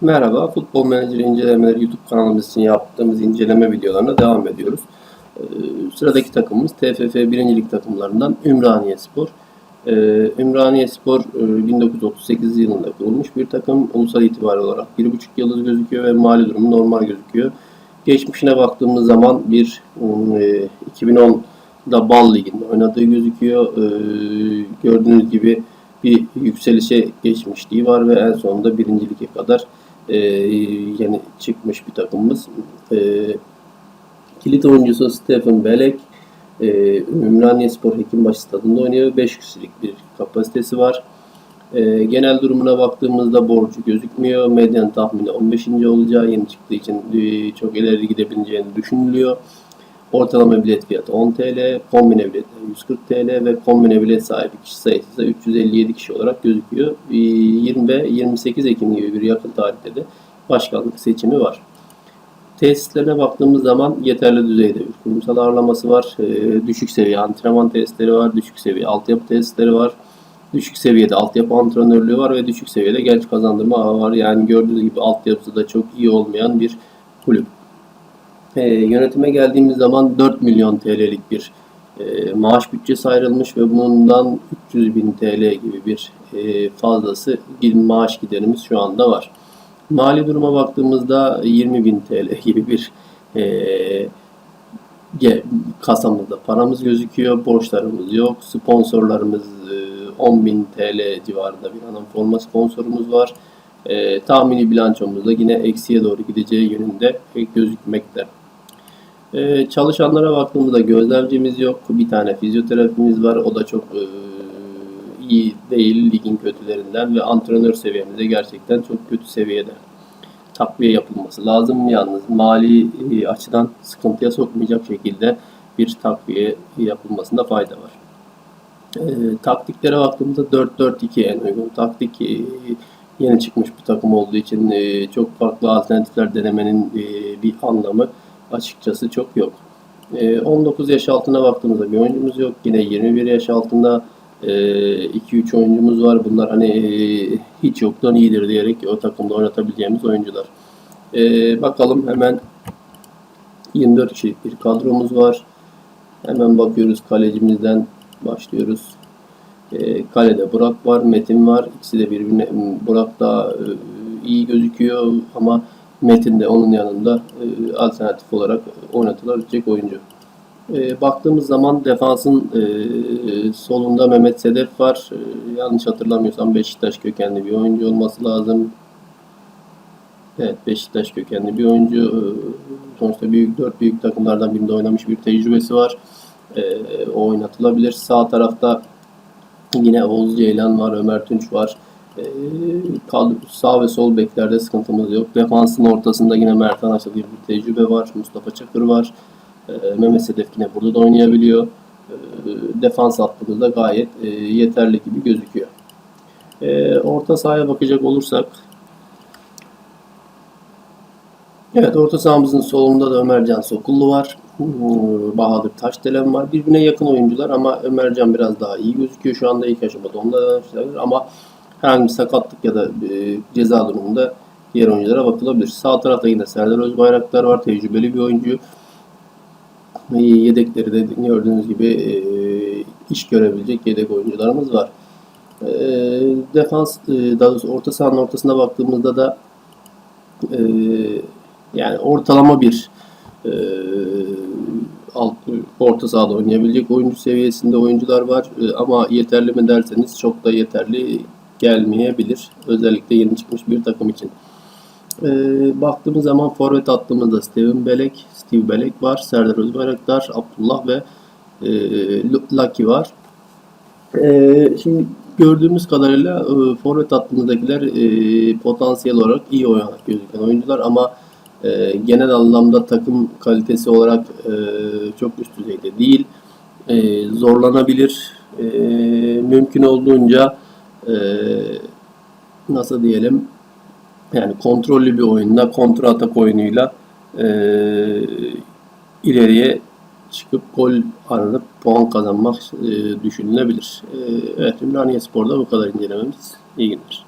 Merhaba, Futbol Menajer İncelemeleri YouTube kanalımız için yaptığımız inceleme videolarına devam ediyoruz. Ee, sıradaki takımımız TFF 1. Lig takımlarından Ümraniye Spor. Ee, Ümraniye Spor e, 1938 yılında kurulmuş bir takım. Ulusal itibar olarak 1,5 yıldız gözüküyor ve mali durumu normal gözüküyor. Geçmişine baktığımız zaman bir e, 2010'da Bal Ligi'nde oynadığı gözüküyor. Ee, gördüğünüz gibi bir yükselişe geçmişliği var ve en sonunda birinci lige kadar e, yeni çıkmış bir takımımız. E, kilit oyuncusu Stephen Belek. E, Ümraniye Spor Hekimbaşı stadında oynuyor. 5 kişilik bir kapasitesi var. E, genel durumuna baktığımızda borcu gözükmüyor. Medyan tahmini 15. olacağı yeni çıktığı için e, çok ileri gidebileceğini düşünülüyor. Ortalama bilet fiyatı 10 TL, kombine biletler 140 TL ve kombine bilet sahibi kişi sayısı ise 357 kişi olarak gözüküyor. Ee, 20 ve 28 Ekim gibi bir yakın tarihte de başkanlık seçimi var. Tesislerine baktığımız zaman yeterli düzeyde bir kurumsal ağırlaması var. Ee, düşük seviye antrenman testleri var, düşük seviye altyapı testleri var. Düşük seviyede altyapı antrenörlüğü var ve düşük seviyede genç kazandırma ağı var. Yani gördüğünüz gibi altyapısı da çok iyi olmayan bir kulüp. E, yönetime geldiğimiz zaman 4 milyon TL'lik bir e, maaş bütçesi ayrılmış ve bundan 300 bin TL gibi bir e, fazlası bir maaş giderimiz şu anda var. Mali duruma baktığımızda 20 bin TL gibi bir e, kasamızda paramız gözüküyor, borçlarımız yok, sponsorlarımız e, 10 bin TL civarında bir anam forma sponsorumuz var. E, tahmini bilançomuzda yine eksiye doğru gideceği yönünde gözükmekte. Ee, çalışanlara baktığımızda gözlemcimiz yok. Bir tane fizyoterapimiz var. O da çok e, iyi değil ligin kötülerinden ve antrenör seviyemizde gerçekten çok kötü seviyede. Takviye yapılması lazım. Yalnız mali e, açıdan sıkıntıya sokmayacak şekilde bir takviye yapılmasında fayda var. E, taktiklere baktığımızda 4-4-2 en uygun taktik. E, yeni çıkmış bir takım olduğu için e, çok farklı alternatifler denemenin e, bir anlamı açıkçası çok yok. E, 19 yaş altına baktığımızda bir oyuncumuz yok. Yine 21 yaş altında 2-3 oyuncumuz var. Bunlar hani e, hiç yoktan iyidir diyerek o takımda oynatabileceğimiz oyuncular. Bakalım hemen 24 kişilik bir kadromuz var. Hemen bakıyoruz kalecimizden başlıyoruz. Kalede Burak var, Metin var. İkisi de birbirine Burak e, iyi gözüküyor ama Metin de onun yanında e, alternatif olarak oynatılabilecek oyuncu. E, baktığımız zaman defansın e, solunda Mehmet Sedef var. E, yanlış hatırlamıyorsam Beşiktaş kökenli bir oyuncu olması lazım. Evet Beşiktaş kökenli bir oyuncu. E, sonuçta büyük dört büyük takımlardan birinde oynamış bir tecrübesi var. E, o oynatılabilir. Sağ tarafta yine Oğuz Ceylan var, Ömer Tunç var. Kadro, sağ ve sol beklerde sıkıntımız yok. Defansın ortasında yine Mert Anaç'la bir tecrübe var. Mustafa Çakır var. Ee, Mehmet Sedef yine burada da oynayabiliyor. Ee, defans hattımızda gayet e, yeterli gibi gözüküyor. Ee, orta sahaya bakacak olursak Evet orta sahamızın solunda da Ömercan Sokullu var. Bahadır Taşdelen var. Birbirine yakın oyuncular ama Ömercan biraz daha iyi gözüküyor şu anda ilk aşamada. Onda da ama herhangi bir sakatlık ya da e, ceza durumunda diğer oyunculara bakılabilir. Sağ tarafta yine Serdar Özbayraktar var. Tecrübeli bir oyuncu. Yedekleri de gördüğünüz gibi e, iş görebilecek yedek oyuncularımız var. E, defans, e, daha doğrusu orta sahanın ortasına baktığımızda da e, yani ortalama bir e, alt, orta sahada oynayabilecek oyuncu seviyesinde oyuncular var. E, ama yeterli mi derseniz çok da yeterli gelmeyebilir. Özellikle yeni çıkmış bir takım için. E, baktığımız zaman forvet attığımızda Steven Belek, Steve Belek var, Serdar Özbayraktar, Abdullah ve e, Lucky var. E, şimdi gördüğümüz kadarıyla e, forvet hattımızdakiler e, potansiyel olarak iyi oynanak gözüken oyuncular ama e, genel anlamda takım kalitesi olarak e, çok üst düzeyde değil. E, zorlanabilir. E, mümkün olduğunca e, nasıl diyelim yani kontrollü bir oyunda kontra atak oyunuyla e, ileriye çıkıp gol aranıp puan kazanmak e, düşünülebilir. E, evet Ümraniye Spor'da bu kadar incelememiz. İyi günler.